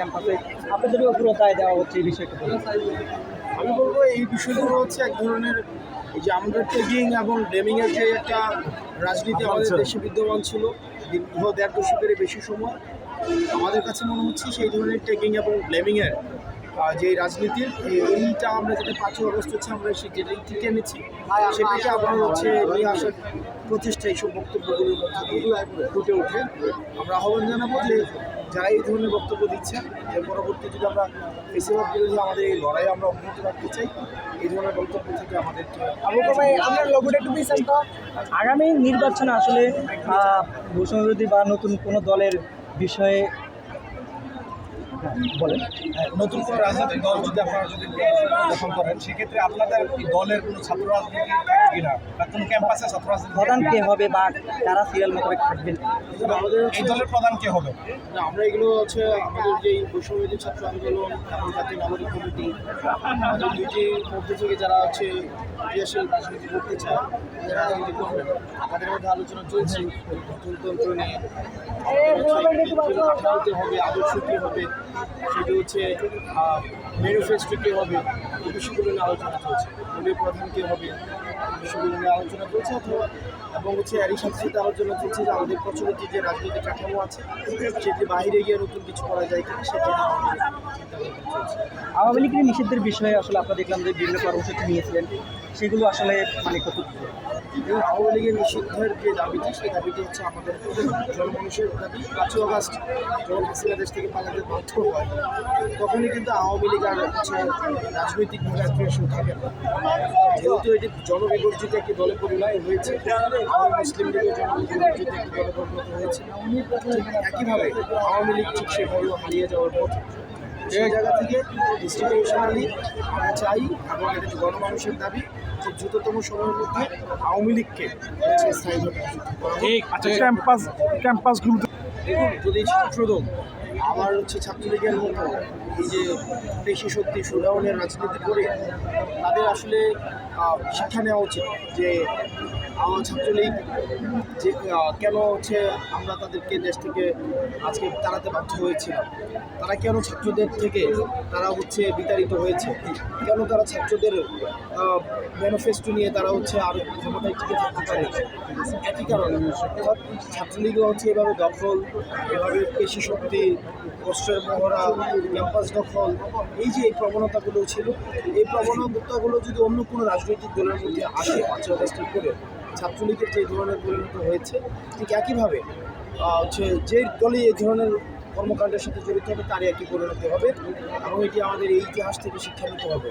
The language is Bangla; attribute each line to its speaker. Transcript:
Speaker 1: ক্যাম্পাসে আপনাদের উপরও দায় দেওয়া হচ্ছে এই বিষয়টা।
Speaker 2: আমি বলব এই বিষয়গুলো হচ্ছে এক ধরনের এই যে আমাদের ট্যাগিং এবং ব্লেমিং এর যে একটা রাজনীতি আমাদের দেশে বিদ্যমান ছিল দীর্ঘ দেড় দশকের বেশি সময় আমাদের কাছে মনে হচ্ছে সেই ধরনের টেকিং এবং ব্লেমিং এর আহ, যে রাজনীতির এইটা আমরা যেটা পাঁচই অগস্ট হচ্ছে আমরা সে যেটা টিকে এনেছি সেটাকে আবার হচ্ছে নিয়ে আসার প্রচেষ্টা এইসব বক্তব্যগুলোর মধ্যে দিয়ে ফুটে ওঠে। আমরা আহ্বান জানাব যে যারা এই ধরনের বক্তব্য দিচ্ছেন এর পরবর্তী যদি আমরা বেশিরভাগ বিরোধী আমাদের এই লড়াই আমরা অব্যাহত রাখতে চাই এই ধরনের বক্তব্য থেকে আমাদেরকে
Speaker 1: আগামী নির্বাচনে আসলে আহ, বৈষম্যবিরোধী বা নতুন কোনো দলের বিষয়ে বলেন।
Speaker 3: নতুন কোনো রাজনৈতিক দল যদি আপনারা যদি গঠন করেন সেক্ষেত্রে আপনাদের দলের কোনো ছাত্র রাজনীতি কিনা বা কোনো ক্যাম্পাসে ছাত্র রাজনীতি
Speaker 1: প্রধান কে হবে বা কারা সিরিয়াল মোতাবেক থাকবেন?
Speaker 2: কিন্তু আমাদের
Speaker 3: এই দলের প্রধান কে হবে?
Speaker 2: না, আমরা এগুলো হচ্ছে আমাদের যে বৈষম্যবিরোধী ছাত্র আন্দোলন এবং জাতীয় নাগরিক কমিটি আমাদের দুইটির মধ্যে থেকে যারা হচ্ছে ক্রিয়াশীল রাজনীতি করতে চায়, যারা রাজনীতি করবেন তাদের মধ্যে আলোচনা চলছে গণতন্ত্র নিয়ে। হবে, আদর্শ কী হবে, সেটি হচ্ছে ম্যানিফেস্টো কী হবে, এই বিষয়গুলো নিয়ে আলোচনা চলছে। দলীয় প্রধান কী হবে বিষয়গুলো নিয়ে আলোচনা চলছে, অথবা এবং হচ্ছে এরই সাথে আলোচনা চলছে যে আমাদের প্রচলিত যে রাজনৈতিক কাঠামো আছে, সেটি বাইরে গিয়ে নতুন কিছু করা যায় কিনা, সেটি
Speaker 1: আওয়ামী লীগের নিষিদ্ধের বিষয়ে আসলে আপনারা দেখলাম যে বিভিন্ন কর্মসূচি নিয়েছিলেন। সেগুলো আসলে মানে কত
Speaker 2: এবং আওয়ামী লীগের নিষিদ্ধের যে দাবিটি, সেই দাবিটি হচ্ছে আমাদের জনমানুষের দাবি। পাঁচই অগাস্ট যখন হাসিনা দেশ থেকে পালাতে বাধ্য হয়, তখনই কিন্তু আওয়ামী লীগ আর হচ্ছে রাজনৈতিকভাবে আর ক্রিয়াশীল থাকে না। যেহেতু এটি জনবিবর্জিত একটি দলে পরিণয় হয়েছে, আওয়ামী মুসলিম লীগের জনবিবর্জিত একটি দলে পরিণত হয়েছে একইভাবে আওয়ামী লীগ ঠিক সেভাবে হারিয়ে যাওয়ার পথে। সেই জায়গা থেকে ইনস্টিটিউশনালি আমরা চাই, এবং গণমানুষের দাবি। যে দ্রুততম সময়ের মধ্যে আওয়ামী লীগকে।
Speaker 3: আচ্ছা ক্যাম্পাস ক্যাম্পাসগুলোতে
Speaker 2: দেখুন যদি ছাত্রদল আমার হচ্ছে ছাত্রলীগের মতো এই যে পেশি শক্তি সুডাউনের রাজনীতি করে তাদের আসলে শিক্ষা নেওয়া উচিত যে ছাত্রলীগ, যে কেন হচ্ছে আমরা তাদেরকে দেশ থেকে আজকে তাড়াতে বাধ্য হয়েছিলাম? তারা কেন ছাত্রদের থেকে তারা হচ্ছে বিতাড়িত হয়েছে? কেন তারা ছাত্রদের ম্যানিফেস্টো নিয়ে তারা হচ্ছে আর ক্ষমতায় টিকে থাকতে পারে? একই কারণে অর্থাৎ ছাত্রলীগও হচ্ছে এভাবে দখল, এভাবে পেশি শক্তি কষ্টের মহড়া, ক্যাম্পাস দখল, এই যে এই প্রবণতাগুলো ছিল, এই প্রবণতাগুলো যদি অন্য কোনো রাজনৈতিক দলের মধ্যে আসে অগস্টের করে ছাত্রলীগের যে ধরনের পরিণত হয়েছে, ঠিক একইভাবে হচ্ছে যে দলই এই ধরনের কর্মকাণ্ডের সাথে জড়িত হবে, তারই একই পরিণতি হবে এবং এটি আমাদের এই ইতিহাস থেকে শিক্ষা নিতে হবে।